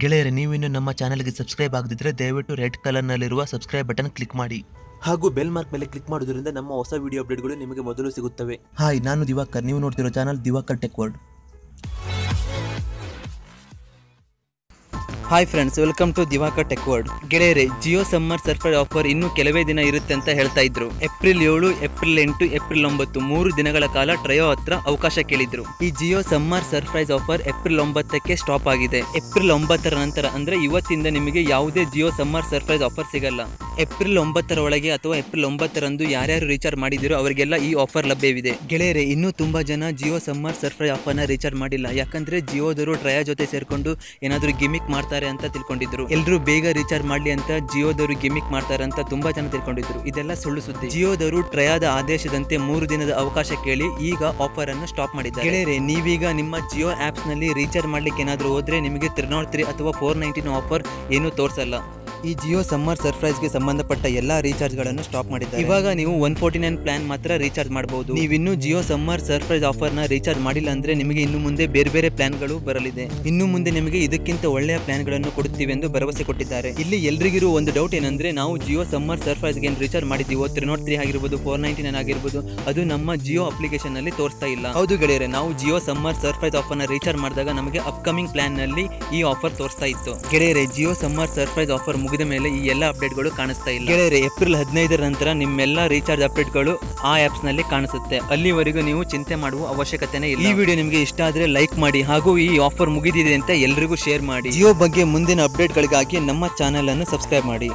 ಗೆಳೆಯರೆ ನೀವಿನ್ನು ನಮ್ಮ ಚಾನಲ್ಗೆ ಸಬ್ಸ್ಕ್ರೈಬ್ ಆಗದಿದ್ದರೆ ದಯವಿಟ್ಟು ರೆಡ್ ಕಲರ್ನಲ್ಲಿರುವ ಸಬ್ಸ್ಕ್ರೈಬ್ ಬಟನ್ ಕ್ಲಿಕ್ ಮಾಡಿ. ಹಾಗೂ ಬೆಲ್ ಮಾರ್ಕ್ ಮೇಲೆ ಕ್ಲಿಕ್ ಮಾಡೋದ್ರಿಂದ ನಮ್ಮ ಹೊಸ ವಿಡಿಯೋ ಅಪ್ಡೇಟ್ಗಳು ನಿಮಗೆ ಮೊದಲು ಸಿಗುತ್ತವೆ. ಹಾಯ್ ನಾನು ದಿವಾಕರ್. ನೀವು ನೋಡ್ತಿರೋ channel Divakar tech world hi friends welcome to Divakar tech world ಗೆಳೆಯರೆ ಜಿಯೋ ಸಮ್ಮರ್ ಸರ್ಫರ್ ಆಫರ್ ಇನ್ನೂ ಕೆಲವೇ ದಿನ ಇರುತ್ತೆ ಅಂತ ಹೇಳ್ತಾ ಇದ್ರು. ಏಪ್ರಿಲ್ ಏಳು ಏಪ್ರಿಲ್ ಎಂಟು ಏಪ್ರಿಲ್ ಒಂಬತ್ತು ಮೂರು ದಿನಗಳ ಕಾಲ ಟ್ರಯೋ ಹತ್ರ ಅವಕಾಶ ಕೇಳಿದ್ರು. ಈ Jio summer surprise offer April ಒಂಬತ್ತಕ್ಕೆ ಸ್ಟಾಪ್ ಆಗಿದೆ. ಏಪ್ರಿಲ್ ಒಂಬತ್ತರ ನಂತರ ಅಂದ್ರೆ ಇವತ್ತಿಂದ ನಿಮಗೆ ಯಾವುದೇ ಜಿಯೋ ಸಮ್ಮರ್ ಸರ್ಪ್ರೈಸ್ ಆಫರ್ ಸಿಗಲ್ಲ. ಏಪ್ರಿಲ್ ಒಂಬತ್ತರ ಒಳಗೆ ಅಥವಾ ಏಪ್ರಿಲ್ ಒಂಬತ್ತರಂದು ಯಾರ್ಯಾರು ರೀಚಾರ್ಜ್ ಮಾಡಿದಿರೋ ಅವರಿಗೆಲ್ಲ ಈ ಆಫರ್ ಲಭ್ಯವಿದೆ. ಗೆಳೆಯರೆ, ಇನ್ನೂ ತುಂಬಾ ಜನ ಜಿಯೋ ಸಮ್ಮರ್ ಸರ್ಫ್ರೈ ಆಫರ್ನ ರೀಚಾರ್ಜ್ ಮಾಡಿಲ್ಲ. ಯಾಕಂದ್ರೆ ಜಿಯೋದವರು ಟ್ರಯಾ ಜೊತೆ ಸೇರ್ಕೊಂಡು ಏನಾದರೂ ಗಿಮಿಕ್ ಮಾಡ್ತಾರೆ ಅಂತ ತಿಳ್ಕೊಂಡಿದ್ರು. ಎಲ್ಲರೂ ಬೇಗ ರೀಚಾರ್ಜ್ ಮಾಡಲಿ ಅಂತ ಜಿಯೋದವರು ಗಿಮಿಕ್ ಮಾಡ್ತಾರೆ ಅಂತ ತುಂಬಾ ಜನ ತಿಳ್ಕೊಂಡಿದ್ರು. ಇದೆಲ್ಲ ಸುಳ್ಳು ಸುದ್ದಿ. ಜಿಯೋದವರು ಟ್ರಯಾದ ಆದೇಶದಂತೆ ಮೂರು ದಿನದ ಅವಕಾಶ ಕೇಳಿ ಈಗ ಆಫರ್ ಅನ್ನು ಸ್ಟಾಪ್ ಮಾಡಿದ್ದಾರೆ. ಗೆಳೆಯರೆ, ನೀವೀಗ ನಿಮ್ಮ ಜಿಯೋ ಆಪ್ಸ್ನಲ್ಲಿ ರೀಚಾರ್ಜ್ ಮಾಡ್ಲಿಕ್ಕೆ ಏನಾದರೂ ಹೋದ್ರೆ ನಿಮಗೆ ತ್ರೀ ನಾಟ್ ತ್ರೀ ಅಥವಾ ಫೋರ್ ನೈಂಟಿನ ಆಫರ್ ಏನೂ ತೋರಿಸಲ್ಲ. ಈ ಜಿಯೋ ಸಮ್ಮರ್ ಸರ್ಪ್ರೈಸ್ಗೆ ಸಂಬಂಧಪಟ್ಟ ಎಲ್ಲಾ ರೀಚಾರ್ಜ್ಗಳನ್ನು ಸ್ಟಾಪ್ ಮಾಡಿದ್ದಾರೆ. ಇವಾಗ ನೀವು ಒನ್ ಫೋರ್ಟಿ ನೈನ್ ಪ್ಲಾನ್ ಮಾತ್ರ ರೀಚಾರ್ಜ್ ಮಾಡಬಹುದು ನೀವಿನ್ನೂ ಜಿಯೋ ಸಮ್ಮರ್ ಸರ್ಪ್ರೈಸ್ ಆಫರ್ನ ರೀಚಾರ್ಜ್ ಮಾಡಿಲ್ಲ ಅಂದ್ರೆ ನಿಮಗೆ ಇನ್ನು ಮುಂದೆ ಬೇರೆ ಬೇರೆ ಪ್ಲಾನ್ಗಳು ಬರಲಿದೆ. ಇನ್ನು ಮುಂದೆ ನಿಮಗೆ ಇದಕ್ಕಿಂತ ಒಳ್ಳೆಯ ಪ್ಲಾನ್ಗಳನ್ನು ಕೊಡುತ್ತೀವಿ ಎಂದು ಭರವಸೆ ಕೊಟ್ಟಿದ್ದಾರೆ. ಇಲ್ಲಿ ಎಲ್ರಿಗಿರುವ ಒಂದು ಡೌಟ್ ಏನಂದ್ರೆ ನಾವು ಜಿಯೋ ಸಮ್ಮರ್ ಸರ್ಪ್ರೈಸ್ಗೆ ಏನು ರೀಚಾರ್ಜ್ ಮಾಡಿದ್ದೀವೋ? ತ್ರೀ ನಾಟ್ ತ್ರೀ ಆಗಿರ್ಬೋದು ಫೋರ್ ನೈಂಟಿ ನೈನ್ ಆಗಿರ್ಬೋದು ಅದು ನಮ್ಮ ಜಿಯೋ ಅಪ್ಲಿಕೇಶನ್ನಲ್ಲಿ ತೋರಿಸ್ತಾ ಇಲ್ಲ. ಹೌದು ಗೆಳೆಯರೆ ನಾವು ಜಿಯೋ ಸಮ್ಮರ್ ಸರ್ಪ್ರೈಸ್ ಆಫರ್ನ ರೀಚಾರ್ಜ್ ಮಾಡಿದಾಗ ನಮಗೆ ಅಪ್ಕಮಿಂಗ್ ಪ್ಲಾನ್ನಲ್ಲಿ ಈ ಆಫರ್ ತೋರಿಸ್ತಾ ಇತ್ತು. ಗೆಳೆಯರೆ ಜಿಯೋ ಸಮ್ಮರ್ ಸರ್ಪ್ರೈಸ್ ಆಫರ್ ಮುಗಿದ ಮೇಲೆ ಈ ಎಲ್ಲ ಅಪ್ಡೇಟ್ಗಳು ಕಾಣಿಸ್ತಾ ಇಲ್ಲ. ಗೆಳೆಯರೆ ಏಪ್ರಿಲ್ ಹದಿನೈದರ ನಂತರ ನಿಮ್ಮೆಲ್ಲ ರೀಚಾರ್ಜ್ ಅಪ್ಡೇಟ್ಗಳು ಆ ಆ್ಯಪ್ಸ್ನಲ್ಲಿ ಕಾಣಿಸುತ್ತೆ. ಅಲ್ಲಿವರೆಗೂ ನೀವು ಚಿಂತೆ ಮಾಡುವ ಅವಶ್ಯಕತೆನೇ ಇಲ್ಲ. ಈ ವಿಡಿಯೋ ನಿಮಗೆ ಇಷ್ಟ ಆದರೆ ಲೈಕ್ ಮಾಡಿ ಹಾಗೂ ಈ ಆಫರ್ ಮುಗಿದಿದೆ ಅಂತ ಎಲ್ರಿಗೂ ಶೇರ್ ಮಾಡಿ. ಜಿಯೋ ಬಗ್ಗೆ ಮುಂದಿನ ಅಪ್ಡೇಟ್ಗಳಿಗಾಗಿ ನಮ್ಮ ಚಾನಲನ್ನು ಅನ್ನು ಸಬ್ಸ್ಕ್ರೈಬ್ ಮಾಡಿ.